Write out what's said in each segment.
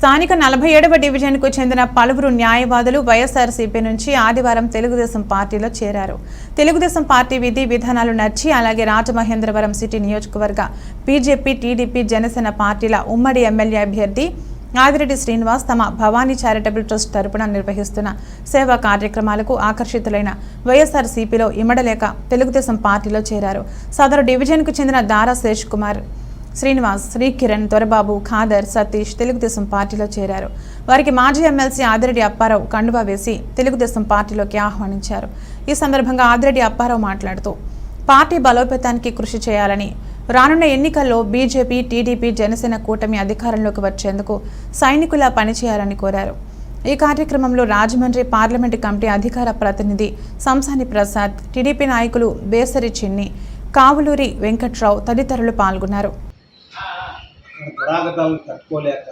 స్థానిక నలభై ఏడవ డివిజన్కు చెందిన పలువురు న్యాయవాదులు వైఎస్ఆర్సీపీ నుంచి ఆదివారం తెలుగుదేశం పార్టీలో చేరారు. తెలుగుదేశం పార్టీ విధి విధానాలు నచ్చి అలాగే రాజమహేంద్రవరం సిటీ నియోజకవర్గ బీజేపీ టీడీపీ జనసేన పార్టీల ఉమ్మడి ఎమ్మెల్యే అభ్యర్థి ఆదిరెడ్డి శ్రీనివాస్ తమ భవానీ చారిటబుల్ ట్రస్ట్ తరపున నిర్వహిస్తున్న సేవా కార్యక్రమాలకు ఆకర్షితులైన వైఎస్ఆర్సీపీలో ఇమడలేక తెలుగుదేశం పార్టీలో చేరారు. సదరు డివిజన్కు చెందిన దారా శేష్ కుమార్ శ్రీనివాస్ శ్రీకిరణ్ దొరబాబు ఖాదర్ సతీష్ తెలుగుదేశం పార్టీలో చేరారు. వారికి మాజీ ఎమ్మెల్సీ ఆదిరెడ్డి అప్పారావు కండువా వేసి తెలుగుదేశం పార్టీలోకి ఆహ్వానించారు. ఈ సందర్భంగా ఆదిరెడ్డి అప్పారావు మాట్లాడుతూ పార్టీ బలోపేతానికి కృషి చేయాలని రానున్న ఎన్నికల్లో బీజేపీ టీడీపీ జనసేన కూటమి అధికారంలోకి వచ్చేందుకు సైనికులా పనిచేయాలని కోరారు. ఈ కార్యక్రమంలో రాజమండ్రి పార్లమెంటు కమిటీ అధికార ప్రతినిధి సంసాని ప్రసాద్ టీడీపీ నాయకులు బేసరి చిన్ని కావులూరి వెంకట్రావు తదితరులు పాల్గొన్నారు. దురాగతాలను తట్టుకోలేక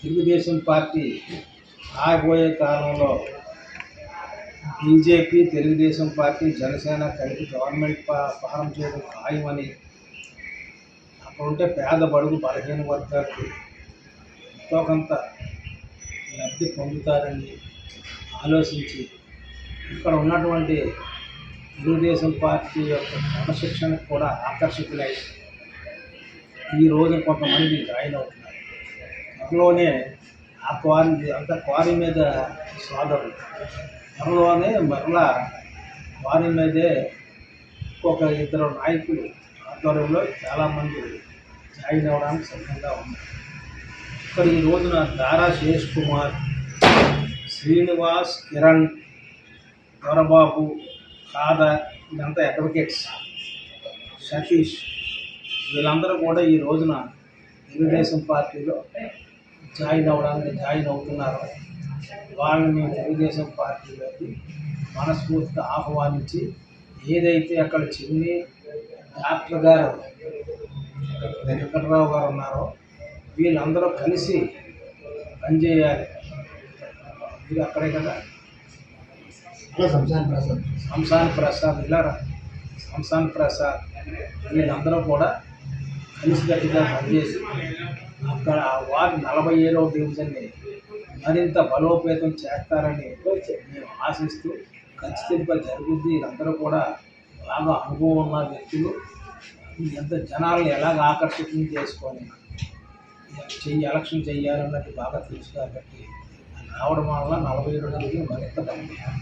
తెలుగుదేశం పార్టీ ఆగిపోయే కాలంలో బీజేపీ తెలుగుదేశం పార్టీ జనసేన కలిపి గవర్నమెంట్ పా- చేయడం ఖాయమని అక్కడ ఉంటే పేద బడుగు బలహీన వర్గాలకు ఎంతో కొంత లబ్ధి పొందుతారని ఆలోచించి ఇక్కడ ఉన్నటువంటి తెలుగుదేశం పార్టీ యొక్క క్రమశిక్షణకు కూడా ఆకర్షితులై ఈ రోజు కొంతమంది జాయిన్ అవుతున్నారు. త్వరలోనే ఆ క్వారీ అంత క్వారీ మీద సోదరులు త్వరలోనే మరలా క్వారీ మీదే ఒక ఇద్దరు నాయకులు ఆధ్వర్యంలో చాలామంది జాయిన్ అవ్వడానికి సిద్ధంగా ఉన్నారు. ఇక్కడ ఈ రోజున దారా శేష్ కుమార్ శ్రీనివాస్ కిరణ్ దొరబాబు కాదా ఇదంతా అడ్వకేట్స్ సతీష్ వీళ్ళందరూ కూడా ఈ రోజున తెలుగుదేశం పార్టీలో జాయిన్ అవ్వడానికి జాయిన్ అవుతున్నారు. వాళ్ళని తెలుగుదేశం పార్టీలోకి మనస్ఫూర్తిగా ఆహ్వానించి ఏదైతే అక్కడ చిన్ని డాక్టర్ గారు వెంకటరావు గారు ఉన్నారో వీళ్ళందరూ కలిసి పనిచేయాలి. మీరు అక్కడే కదా? సంసాన్ ప్రసాద్. ఇలా సంసాన్ ప్రసాద్. వీళ్ళందరూ కూడా కలిసికట్టుగా పనిచేసి అక్కడ ఆ వార్డు నలభై ఏడవ డివిజన్ని మరింత బలోపేతం చేస్తారని మేము ఆశిస్తూ ఖచ్చితంగా జరుగుద్ది. వీళ్ళందరూ కూడా బాగా అనుభవం ఉన్న వ్యక్తులు. ఎంత జనాలను ఎలాగ ఆకర్షితం చేసుకొని చెయ్యి ఎలక్షన్ చెయ్యాలన్నది బాగా తెలుసు కాబట్టి ஆவணமானலாம் నలభై రెండు வருத்தப்பட்டேன்